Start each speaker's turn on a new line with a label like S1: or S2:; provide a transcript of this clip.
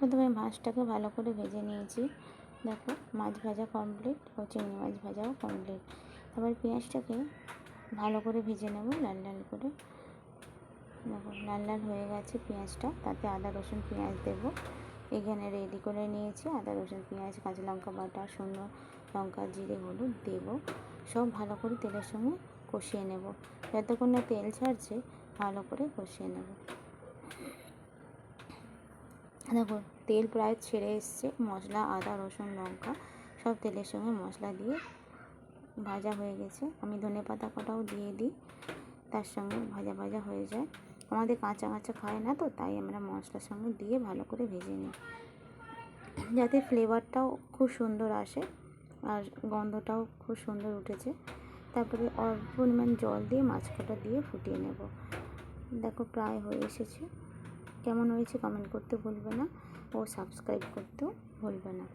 S1: প্রথমে মাছটাকে ভালো করে ভেজে নিয়েছি। দেখো, মাছ ভাজা কমপ্লিট ও চিংড়ি মাছ ভাজাও কমপ্লিট তারপর পেঁয়াজটাকে ভালো করে ভেজে নেব, লাল লাল করে। দেখো, লাল লাল হয়ে গেছে পেঁয়াজটা, তাতে আদা, রসুন, পেঁয়াজ দেবো। এখানে রেডি করে নিয়েছি, আদা, রসুন, পেঁয়াজ, কাঁচা লঙ্কা বাটা, শুকনো লঙ্কা, জিরে, হলুদ দেবো। সব ভালো করে তেলের সঙ্গে কষিয়ে নেব। যতক্ষণ না তেল ছাড়ছে, ভালো করে কষিয়ে নেব। দেখো তেল প্রায় ছেড়ে এসছে, মশলা, আদা, রসুন, লঙ্কা, সব তেলের সঙ্গে মশলা দিয়ে ভাজা হয়ে গেছে। আমি ধনে পাতা কটাও দিয়ে দিই, তার সঙ্গে ভাজা ভাজা হয়ে যায়। আমাদের কাঁচা কাঁচা খায় না তো, তাই আমরা মশলার সঙ্গে দিয়ে ভালো করে ভেজে নিই। যাতে ফ্লেভারটাও খুব সুন্দর আসে আর গন্ধটাও খুব সুন্দর উঠেছে। তারপরে অল্প পরিমাণ জল দিয়ে মাছ কটা দিয়ে ফুটিয়ে নেব। দেখো প্রায় হয়ে এসেছে। কেমন হয়েছে কমেন্ট করতে ভুলবে না ও সাবস্ক্রাইব করতেও ভুলবে না।